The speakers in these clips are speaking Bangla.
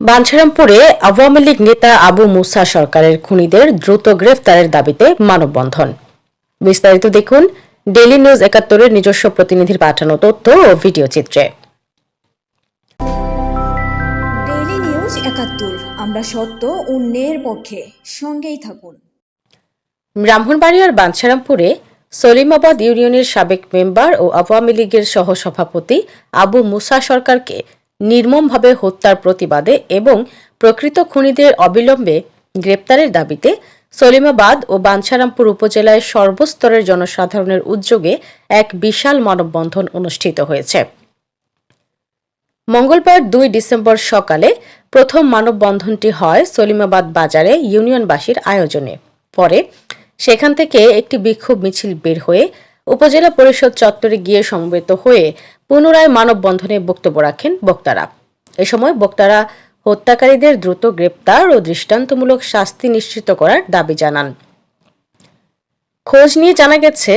বাঞ্ছারামপুরে আওয়ামী লীগ নেতা আবু মুসা সরকারের খুনিদের দ্রুত গ্রেফতারের দাবিতে মানববন্ধন। বিস্তারিত দেখুন ডেইলি নিউজ একাত্তরের নিজস্ব প্রতিনিধির পাঠানো তথ্য ও ভিডিও চিত্রে। ডেইলি নিউজ একাত্তর আমরা সত্য অন্যের পক্ষে সঙ্গেই থাকুন। ব্রাহ্মণবাড়িয়ার বাঞ্ছারামপুরে সলিমাবাদ ইউনিয়নের সাবেক মেম্বার ও আওয়ামী লীগের সহসভাপতি আবু মুসা সরকারকে নির্মমভাবে হত্যার প্রতিবাদে এবং প্রকৃত খুনিদের অবিলম্বে গ্রেপ্তারের দাবিতে সলিমাবাদ ও বাঞ্ছারামপুর উপজেলায় সর্বস্তরের জনসাধারণের উদ্যোগে এক বিশাল মানববন্ধন অনুষ্ঠিত হয়েছে। মঙ্গলবার দুই ডিসেম্বর সকালে প্রথম মানববন্ধনটি হয় সলিমাবাদ বাজারে ইউনিয়নবাসীর আয়োজনে। পরে সেখান থেকে একটি বিক্ষোভ মিছিল বের হয়ে উপজেলা পরিষদ চত্বরে গিয়ে সমবেত হয়ে পুনরায় মানববন্ধনে বক্তব্য রাখেন বক্তারা। এ সময় বক্তারা হত্যাকারীদের দ্রুত গ্রেপ্তার ও দৃষ্টান্তমূলক শাস্তি নিশ্চিত করার দাবি জানান। খোঁজ নিয়ে জানা গেছে,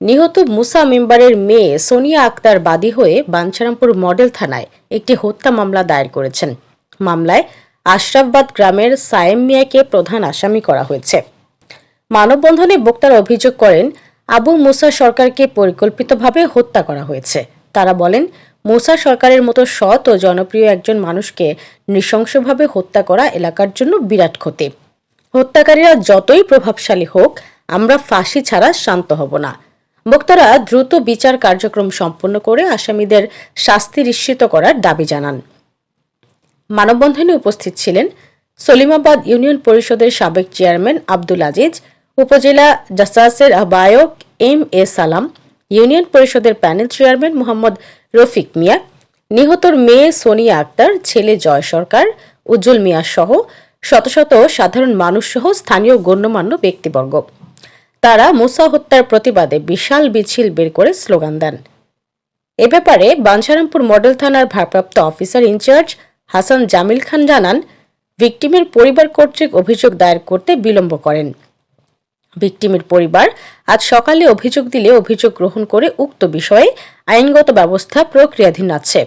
নিহত মুসা মেম্বারের মেয়ে সোনিয়া আক্তার বাদী হয়ে বাঞ্ছারামপুর মডেল থানায় একটি হত্যা মামলা দায়ের করেছেন। মামলায় আশরাফবাদ গ্রামের সায়েম মিয়াকে প্রধান আসামি করা হয়েছে। মানববন্ধনে বক্তারা অভিযোগ করেন আবু মুসা সরকারকে পরিকল্পিতভাবে হত্যা করা হয়েছে। তারা বলেন, মুসা সরকারের মতো সৎ ও জনপ্রিয় একজন মানুষকে নৃশংসভাবে হত্যা করা এলাকার জন্য বিরাট ক্ষতি। হত্যাকারীরা যতই প্রভাবশালী হোক, আমরা ফাঁসি ছাড়া শান্ত হব না। বক্তারা দ্রুত বিচার কার্যক্রম সম্পন্ন করে আসামিদের শাস্তি নিশ্চিত করার দাবি জানান। মানববন্ধনে উপস্থিত ছিলেন সলিমাবাদ ইউনিয়ন পরিষদের সাবেক চেয়ারম্যান আব্দুল আজিজ উপজেলা জাসাসের আহ্বায়ক এম এ সালাম, ইউনিয়ন পরিষদের প্যানেল চেয়ারম্যান মোহাম্মদ রফিক মিয়া, নিহতর মেয়ে সোনিয়া আক্তার, ছেলে জয় সরকার, উজ্জ্বল মিয়া সহ শত শত সাধারণ মানুষ সহ স্থানীয় গণ্যমান্য ব্যক্তিবর্গ। তারা মুসা হত্যার প্রতিবাদে বিশাল মিছিল বের করে স্লোগান দেন। এ ব্যাপারে বাঞ্ছারামপুর মডেল থানার ভারপ্রাপ্ত officer in charge Hasan Jamil Khan জানান, ভিকটিমের পরিবার কর্তৃক অভিযোগ দায়ের করতে বিলম্ব করেন। ভিকটিমের পরিবার আজ সকালে অভিযোগ দিলে অভিযোগ গ্রহণ করে উক্ত বিষয়ে আইনগত ব্যবস্থা প্রক্রিয়াধীন আছে।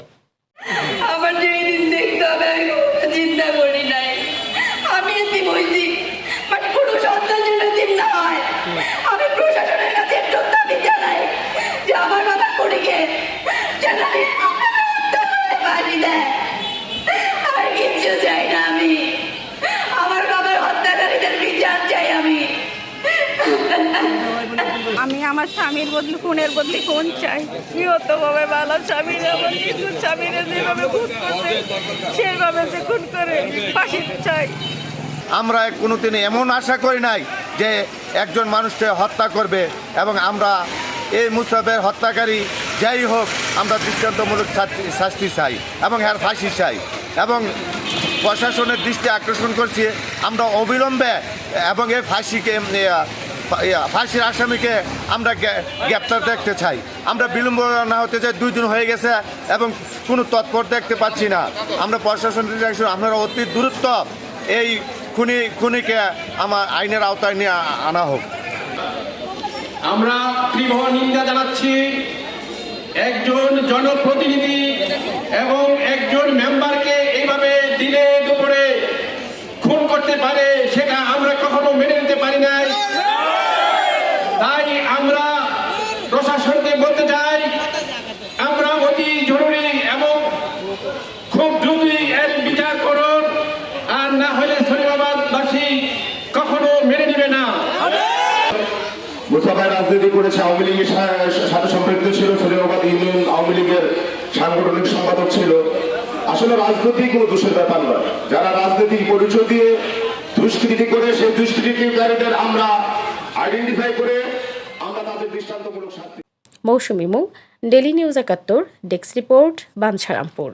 আমি আমার স্বামীর বদলে খুনের বদলে খুন চাই। নিহত ভাবে ভালো স্বামীর আমার কিন্তু স্বামীর যেভাবে খুন সেইভাবে যে খুন করে ফাঁসি চাই। আমরা কোনোদিন এমন আশা করি নাই যে একজন মানুষকে হত্যা করবে এবং আমরা এই মুসাফের হত্যাকারী যাই হোক, আমরা দৃষ্টান্তমূলক শাস্তি- চাই এবং এর ফাঁসি চাই। এবং প্রশাসনের দৃষ্টি আকর্ষণ করছি, আমরা অবিলম্বে এবং এই ফাঁসিকে ফাঁসির আসামিকে আমরা গ্রে- গ্রেপ্তার দেখতে চাই। আমরা বিলম্ব না হতে চাই, দুই দিন হয়ে গেছে এবং কোনো তৎপর দেখতে পাচ্ছি না। আমরা প্রশাসনের দৃষ্টি আপনারা অতি দূরত্ব এই খুনি, খুনিকে আমার আইনের আওতায় নিয়ে আনা হোক। আমরা তীব্র নিন্দা জানাচ্ছি একজন জনপ্রতিনিধি এবং একজন মেম্বারকে এইভাবে দিনে দুপুরে খুন করতে পারে, সেটা আমরা কখনো মেনে নিতে পারি নাই। আমরা প্রশাসনকে বলতে চাই, আমরা অতি জরুরি এবং খুব দ্রুতই এর বিচার করুন, আর না হলে শরীরাবাদবাসী কখনো মেনে নেবে না। মুসাফাই রাজনীতি করেছে আওয়ামী লীগের সাথে সম্পৃক্ত ছিল সলিমাবাদ ইউনিয়ন আওয়ামী লীগের সাংগঠনিক সম্পাদক ছিল। আসলে রাজনীতি কোনো দোষের ব্যাপার নয়। যারা রাজনীতির পরিচয় দিয়ে দুষ্কৃতি করে, সেই দুষ্কৃতিকারীদের আমরা আইডেন্টিফাই করে আমরা তাদের দৃষ্টান্তমূলক শাস্তি মৌসুমী মৌ ডেলি নিউজ একাত্তর ডেস্ক রিপোর্ট বাঞ্ছারামপুর।